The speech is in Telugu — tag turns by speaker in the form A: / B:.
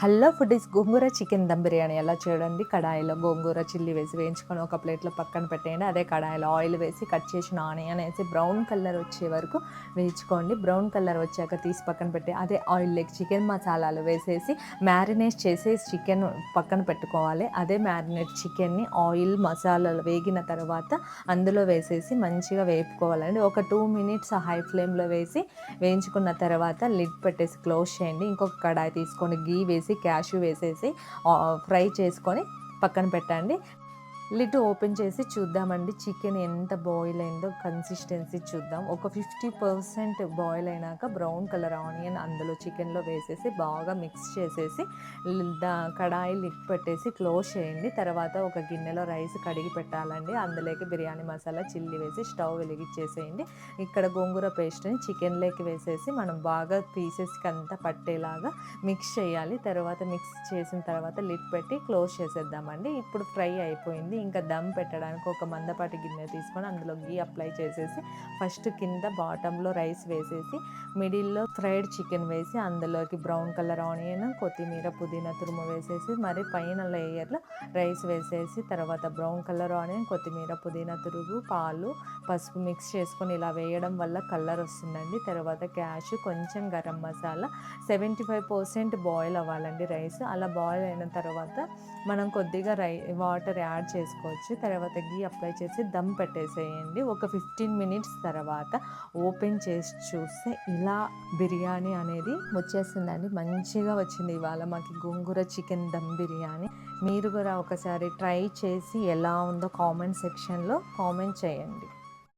A: Hello is gongura chicken dum biryani. ఎలా చూడండి? కడాయిలో గోంగూర చిల్లీ వేసి వేయించుకొని ఒక ప్లేట్లో పక్కన పెట్టేయండి. అదే కడాయిలో ఆయిల్ వేసి కట్ చేసిన ఆనియన్ వేసి బ్రౌన్ కలర్ వచ్చే వరకు వేయించుకోండి. బ్రౌన్ కలర్ వచ్చాక తీసి పక్కన పెట్టి అదే ఆయిల్ ఆయిల్లోకి చికెన్ మసాలాలు వేసేసి మ్యారినేట్ చేసి చికెన్ పక్కన పెట్టుకోవాలి. అదే మ్యారినేట్ చికెన్ని ఆయిల్ మసాలాలు వేగిన తర్వాత అందులో వేసేసి మంచిగా వేపుకోవాలండి. ఒక టూ మినిట్స్ హై ఫ్లేమ్లో వేసి వేయించుకున్న తర్వాత లిడ్ పెట్టేసి క్లోజ్ చేయండి. ఇంకొక కడాయి తీసుకొని గీ వేసి క్యాష్యూ వేసేసి ఫ్రై చేసుకొని పక్కన పెట్టండి. లిడ్ ఓపెన్ చేసి చూద్దామండి. చికెన్ ఎంత బాయిల్ అయిందో కన్సిస్టెన్సీ చూద్దాం. ఒక ఫిఫ్టీ పర్సెంట్ బాయిల్ అయినాక బ్రౌన్ కలర్ ఆనియన్ అందులో చికెన్లో వేసేసి బాగా మిక్స్ చేసేసి దా కడాయి లిడ్ పెట్టేసి క్లోజ్ చేయండి. తర్వాత ఒక గిన్నెలో రైస్ కడిగి పెట్టాలండి. అందులోకి బిర్యానీ మసాలా చిల్లీ వేసి స్టవ్ వెలిగించేసేయండి. ఇక్కడ గోంగూర పేస్ట్ని చికెన్లోకి వేసేసి మనం బాగా పీసెస్కి అంతా పట్టేలాగా మిక్స్ చేయాలి. తర్వాత మిక్స్ చేసిన తర్వాత లిడ్ పెట్టి క్లోజ్ చేసేద్దామండి. ఇప్పుడు ఫ్రై అయిపోయింది. ఇంకా దమ్ పెట్టడానికి ఒక మందపాటి గిన్నె తీసుకొని అందులో గీ అప్లై చేసేసి ఫస్ట్ కింద బాటంలో రైస్ వేసేసి మిడిల్లో ఫ్రైడ్ చికెన్ వేసి అందులోకి బ్రౌన్ కలర్ ఆనియన్ కొత్తిమీర పుదీనా తురుము వేసేసి మరి పైన లేయర్లో రైస్ వేసేసి తర్వాత బ్రౌన్ కలర్ ఆనియన్ కొత్తిమీర పుదీనా తురుగు పాలు పసుపు మిక్స్ చేసుకొని ఇలా వేయడం వల్ల కలర్ వస్తుందండి. తర్వాత క్యాష్ కొంచెం garam masala seventy five percent boil అవ్వాలండి రైస్. అలా బాయిల్ అయిన తర్వాత మనం కొద్దిగా రై వాటర్ యాడ్ చేసి చేసుకోవచ్చు. తర్వాత గీ అప్లై చేసి దమ్ పెట్టేసేయండి. ఒక ఫిఫ్టీన్ మినిట్స్ తర్వాత ఓపెన్ చేసి చూస్తే ఇలా బిర్యానీ అనేది వచ్చేసిందండి మంచిగా వచ్చింది. ఇవాళ మాకు గోంగూర చికెన్ దమ్ బిర్యానీ. మీరు కూడా ఒకసారి ట్రై చేసి ఎలా ఉందో కామెంట్ సెక్షన్లో కామెంట్ చేయండి.